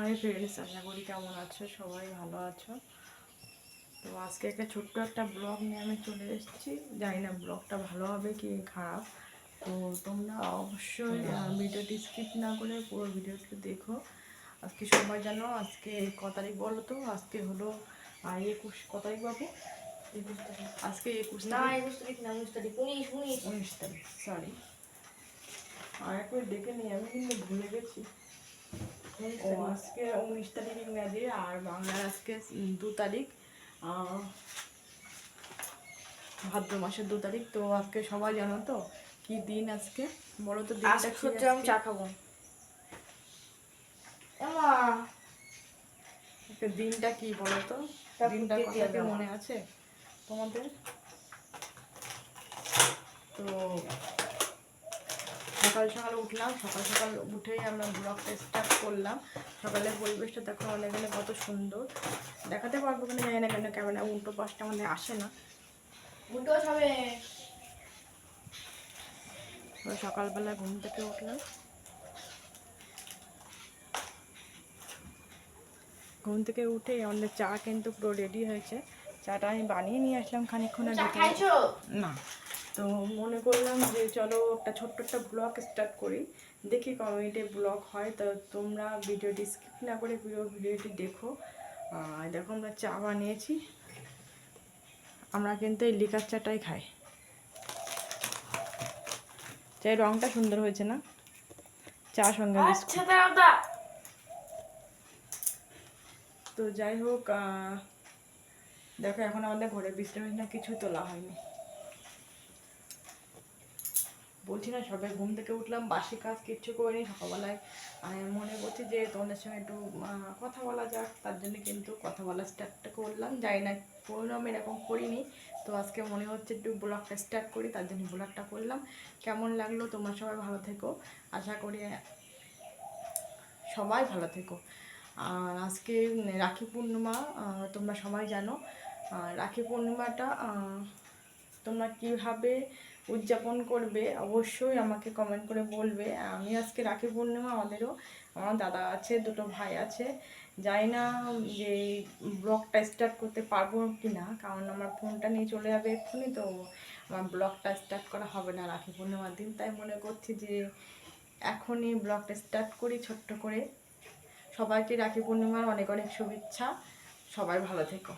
Hi friends আশা করি কেমন আছো? সবাই ভালো আছো? তো আজকে একটা ছোট্ট একটা ব্লগ নিয়ে আমি চলে এসেছি। জানি না ব্লগটা ভালো হবে কি খারাপ। তো তোমরা অবশ্যই ভিডিওটি স্কিপ না করে পুরো ভিডিওটি দেখো। আজকে সবাই জানো আজকে ক তারিখ বলো তো? আজকে হলো একুশ ক তারিখ বাবু? আজকে একুশ না একুশ তারিখ না উনিশ তারিখ উনিশ উনিশ। উনিশ তারিখ সরি আর একবার দেখে নিই আমি কিন্তু ভুলে গেছি। ও আজকে উনিশ তারিখ ইংরাজি আর বাংলার আজকে দু তারিখ। ভাদ্র মাসের দু তারিখ তো আজকে সবাই জানো তো কি দিন আজকে? বলো তো দিনটা হচ্ছে আমি চা খাব। দিনটা কি বলো তো? দিনটা কথা মনে আছে তোমাদের? তো সকাল সকাল উঠলাম সকাল সকাল উঠেই আমরা ব্লগটা স্টার্ট করলাম। সকালের পরিবেশটা দেখো অনেক গেলে কত সুন্দর। দেখাতে পারব কিনা জানি না কেন ক্যামেরা উল্টো পাশটা আমাদের আসে না। উল্টো তো সকালবেলা ঘুম থেকে উঠলাম। ঘুম থেকে উঠে আমাদের চা কিন্তু পুরো রেডি হয়েছে। চাটা আমি বানিয়ে নিয়ে আসলাম ভিতরে না। তো মনে করলাম যে চলো একটা ছোট্ট একটা ব্লগ স্টার্ট করি। দেখি কমেন্টে ব্লগ হয় তো তোমরা ভিডিওটি স্কিপ না করে পুরো ভিডিওটি দেখো। আর দেখো আমরা চা বানিয়েছি। আমরা কিন্তু এই লিকার চাটাই খাই। চায়ের রঙটা সুন্দর হয়েছে না? চা সঙ্গে আচ্ছা তো যাই হোক দেখো এখন আমাদের ঘরে বিছনা কিছু তোলা হয়নি। বলছি না সবে ঘুম থেকে উঠলাম, বাসি কাজ কিচ্ছু করিনি, সকালবেলায় মনে করছি যে তোমাদের সঙ্গে একটু কথা বলা যাক, তার জন্য কিন্তু কথা বলা স্টার্টটা করলাম যাই না কোনো আমি এরকম করিনি, তো আজকে মনে হচ্ছে একটু ব্লগটা স্টার্ট করি, তার জন্য ব্লগটা করলাম, কেমন লাগল তোমরা সবাই ভালো থেকো, আশা করি সবাই ভালো থেকো, আর আজকে রাখি পূর্ণিমা তোমরা সবাই জানো রাখি পূর্ণিমাটা তোমরা কীভাবে উদযাপন করবে, অবশ্যই আমাকে কমেন্ট করে বলবে। আমি আজকে রাখি পূর্ণিমা, আমাদেরও, আমার দাদা আছে, দুটো ভাই আছে। জানি না যে ব্লগটা স্টার্ট করতে পারব কি না কারণ আমার ফোনটা নিয়ে চলে যাবে এক্ষুনি, তো আমার ব্লগটা স্টার্ট করা হবে না রাখি পূর্ণিমার দিন। তাই মনে করছি যে এখনই ব্লগটা স্টার্ট করি ছোট্ট করে। সবাইকে রাখি পূর্ণিমার অনেক অনেক শুভেচ্ছা। সবাই ভালো থেকো।